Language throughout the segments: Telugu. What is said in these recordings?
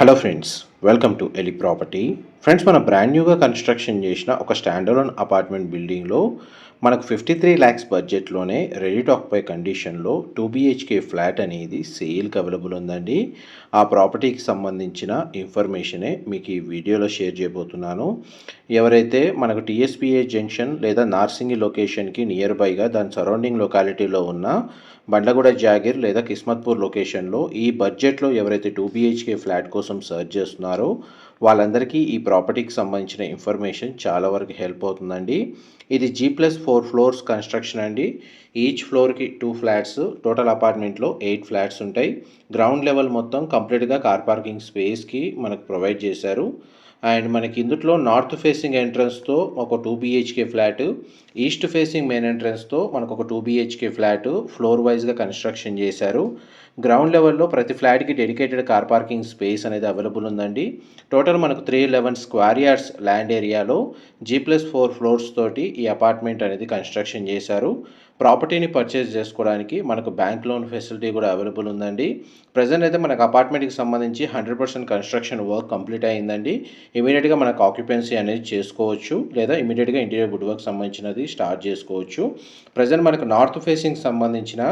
హలో ఫ్రెండ్స్ వెల్కమ్ టు ఎలి ప్రాపర్టీ ఫ్రెండ్స్ మన బ్రాండ్ న్యూగా కన్స్ట్రక్షన్ చేసిన ఒక స్టాండర్లోన్ అపార్ట్మెంట్ బిల్డింగ్లో మనకు ఫిఫ్టీ త్రీ ల్యాక్స్ బడ్జెట్లోనే రెడీ టాక్ పై కండిషన్లో టూ బీహెచ్కే ఫ్లాట్ అనేది సేల్కి అవైలబుల్ ఉందండి. ఆ ప్రాపర్టీకి సంబంధించిన ఇన్ఫర్మేషనే మీకు ఈ వీడియోలో షేర్ చేయబోతున్నాను. ఎవరైతే మనకు టీఎస్పీఏ జంక్షన్ లేదా నార్సింగి లొకేషన్కి నియర్ బైగా దాని సరౌండింగ్ లొకాలిటీలో ఉన్న బండగూడ జాగిర్ లేదా కిస్మత్పూర్ లొకేషన్లో ఈ బడ్జెట్లో ఎవరైతే టూ బీహెచ్కే ఫ్లాట్ కోసం సర్చ్ చేస్తున్నారో వాళ్ళందరికీ ఈ ప్రాపర్టీకి సంబంధించిన ఇన్ఫర్మేషన్ చాలా వరకు హెల్ప్ అవుతుందండి. ఇది G plus four floors construction అండి. ఈచ్ ఫ్లోర్కి టూ ఫ్లాట్స్ టోటల్ అపార్ట్మెంట్లో ఎయిట్ ఫ్లాట్స్ ఉంటాయి. గ్రౌండ్ లెవెల్ మొత్తం కంప్లీట్గా కార్ పార్కింగ్ స్పేస్కి మనకు ప్రొవైడ్ చేశారు. అండ్ మనకి ఇందులో నార్త్ ఫేసింగ్ ఎంట్రన్స్తో ఒక two BHK flat east facing main ఎంట్రన్స్తో మనకు ఒక టూ బీహెచ్కే ఫ్లాట్ ఫ్లోర్ వైజ్గా కన్స్ట్రక్షన్ చేశారు. గ్రౌండ్ లెవెల్లో ప్రతి ఫ్లాట్కి డెడికేటెడ్ కార్ పార్కింగ్ స్పేస్ అనేది అవైలబుల్ ఉందండి. టోటల్ మనకు three eleven square yards land ఏరియాలో జీ ప్లస్ ఫోర్ ఫ్లోర్స్ తోటి ఈ అపార్ట్మెంట్ అనేది కన్స్ట్రక్షన్ చేశారు. ప్రాపర్టీని పర్చేస్ చేసుకోవడానికి మనకు బ్యాంక్ లోన్ ఫెసిలిటీ కూడా అవైలబుల్ ఉందండి. ప్రజెంట్ అయితే మనకు అపార్ట్మెంట్కి సంబంధించి hundred percent construction work complete అయిందండి ఇమీడియట్గా మనకు ఆక్యుపెన్సీ అనేది చేసుకోవచ్చు లేదా ఇమీడియట్గా ఇంటీరియర్ వుడ్ వర్క్ సంబంధించినది స్టార్ట్ చేసుకోవచ్చు. ప్రజెంట్ మనకు నార్త్ ఫేసింగ్ సంబంధించిన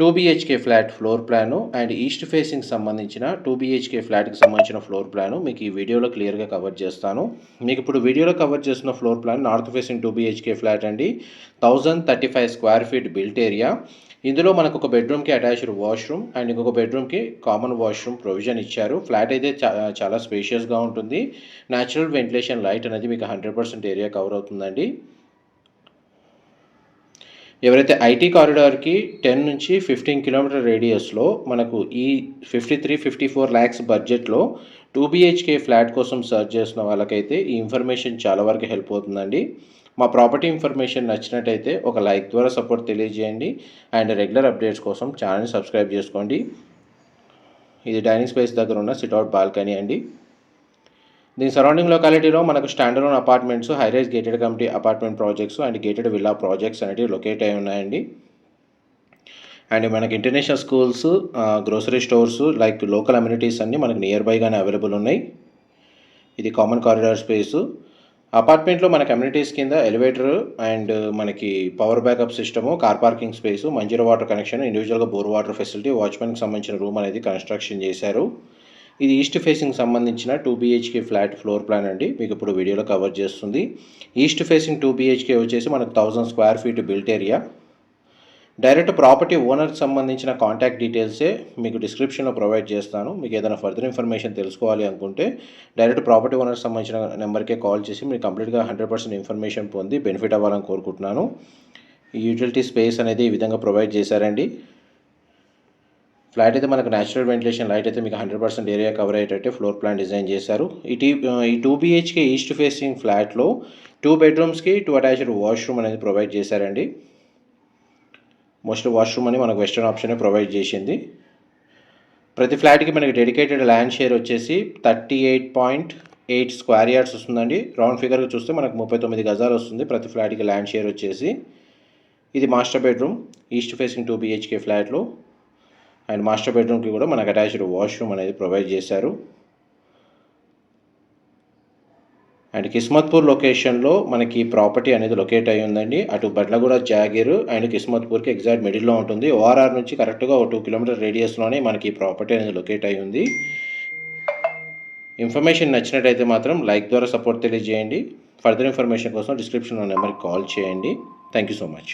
two BHK flat floor plan and east facing సంబంధించిన టూ బీహెచ్కే ఫ్లాట్కి సంబంధించిన ఫ్లోర్ ప్లాను మీకు ఈ వీడియోలో క్లియర్గా కవర్ చేస్తాను. మీకు ఇప్పుడు వీడియోలో కవర్ చేస్తున్న floor plan north facing two BHK flat అండి. Thousand thirty five square feet built area. ఇందులో మనకు ఒక బెడ్రూమ్కి అటాచ్డ్ వాష్రూమ్ అండ్ ఇంకొక బెడ్రూమ్కి కామన్ వాష్రూమ్ ప్రొవిజన్ ఇచ్చారు. ఫ్లాట్ అయితే చాలా స్పేషియస్గా ఉంటుంది. న్యాచురల్ వెంటిలేషన్ లైట్ అనేది మీకు హండ్రెడ్ పర్సెంట్ ఏరియా కవర్ అవుతుందండి. ఎవరైతే ఐటీ కారిడార్కి టెన్ నుంచి ఫిఫ్టీన్ కిలోమీటర్ రేడియస్లో మనకు ఈ fifty three fifty four lakhs బడ్జెట్లో టూ బీహెచ్కే ఫ్లాట్ కోసం సర్చ్ చేసిన వాళ్ళకైతే ఈ ఇన్ఫర్మేషన్ చాలా వరకు హెల్ప్ అవుతుందండి. మా ప్రాపర్టీ ఇన్ఫర్మేషన్ నచ్చినట్టయితే ఒక లైక్ ద్వారా సపోర్ట్ తెలియజేయండి. అండ్ రెగ్యులర్ అప్డేట్స్ కోసం ఛానల్ని సబ్స్క్రైబ్ చేసుకోండి. ఇది డైనింగ్ స్పేస్ దగ్గర ఉన్న సిట్అవుట్ బాల్కనీ అండి. దీని సరౌండింగ్ లొకాలిటీలో మనకు standard apartments high rise gated community apartment projects and gated villa projects అనేవి లొకేట్ అయి ఉన్నాయండి. అండ్ మనకి international schools grocery stores like local amenities అన్నీ మనకి నియర్ బైగానే అవైలబుల్ ఉన్నాయి. ఇది కామన్ కారిడార్ స్పేసు అపార్ట్మెంట్లో మనకి అమ్యూనిటీస్ కింద ఎలివేటర్ అండ్ మనకి power backup system car parking space Manjira water connection ఇండివిజువల్గా బోర్ వాటర్ ఫెసిలిటీ వాచ్మెన్కి సంబంధించిన రూమ్ అనేది కన్స్ట్రక్షన్ చేశారు. ఇది ఈస్ట్ ఫేసింగ్ సంబంధించిన two BHK flat floor plan అండి. మీకు ఇప్పుడు వీడియోలో కవర్ చేస్తుంది. ఈస్ట్ ఫేసింగ్ టూ బీహెచ్కే వచ్చేసి మనకు thousand square feet built area direct property ఓనర్కి సంబంధించిన కాంటాక్ట్ డీటెయిల్సే మీకు డిస్క్రిప్షన్లో ప్రొవైడ్ చేస్తాను. మీకు ఏదైనా ఫర్దర్ ఇన్ఫర్మేషన్ తెలుసుకోవాలి అనుకుంటే డైరెక్ట్ ప్రాపర్టీ ఓనర్కి సంబంధించిన నెంబర్కే కాల్ చేసి మీరు కంప్లీట్గా హండ్రెడ్ పర్సెంట్ ఇన్ఫర్మేషన్ పొంది బెనిఫిట్ అవ్వాలని కోరుకుంటున్నాను. ఈ యూటిలిటీ స్పేస్ అనేది ఈ విధంగా ప్రొవైడ్ చేశారండి. ఫ్లాట్ అయితే మనకు న్యాచురల్ వెంటిలేషన్ లైట్ అయితే మీకు హండ్రెడ్ పర్సెంట్ ఏరియా కవర్ అయ్యేటట్టు ఫ్లోర్ ప్లాన్ డిజైన్ చేశారు. ఈ టీ ఈ టూ బీహెచ్కే ఈస్ట్ ఫేసింగ్ ఫ్లాట్లో టూ బెడ్రూమ్స్కి టూ అటాచ్డ్ వాష్రూమ్ అనేది ప్రొవైడ్ చేశారండి. మోస్ట్ వాష్రూమ్ అని మనకు వెస్టర్న్ ఆప్షన్ ప్రొవైడ్ చేసింది. ప్రతి ఫ్లాట్కి మనకి డెడికేటెడ్ ల్యాండ్ షేర్ వచ్చేసి thirty eight point eight square yards వస్తుందండి రౌండ్ ఫిగర్గా చూస్తే మనకు ముప్పై తొమ్మిది గజాలు వస్తుంది ప్రతి ఫ్లాట్కి ల్యాండ్ షేర్ వచ్చేసి. ఇది master bedroom east facing two BHK ఫ్లాట్లో అండ్ మాస్టర్ బెడ్రూమ్కి కూడా మనకు అటాచ్డ్ వాష్రూమ్ అనేది ప్రొవైడ్ చేశారు. అండ్ కిస్మత్పూర్ లొకేషన్లో మనకి ప్రాపర్టీ అనేది లొకేట్ అయి ఉందండి. అటు బడ్లగూడ జాగీర్ అండ్ కిస్మత్పూర్కి ఎగ్జాక్ట్ మిడిల్లో ఉంటుంది. ఓఆర్ఆర్ నుంచి కరెక్ట్గా ఒక టూ కిలోమీటర్ రేడియస్లోనే మనకి ప్రాపర్టీ అనేది లొకేట్ అయి ఉంది. ఇన్ఫర్మేషన్ నచ్చినట్టయితే మాత్రం లైక్ ద్వారా సపోర్ట్ తెలియజేయండి. ఫర్దర్ ఇన్ఫర్మేషన్ కోసం డిస్క్రిప్షన్లో నెంబర్కి కాల్ చేయండి. Thank you so much.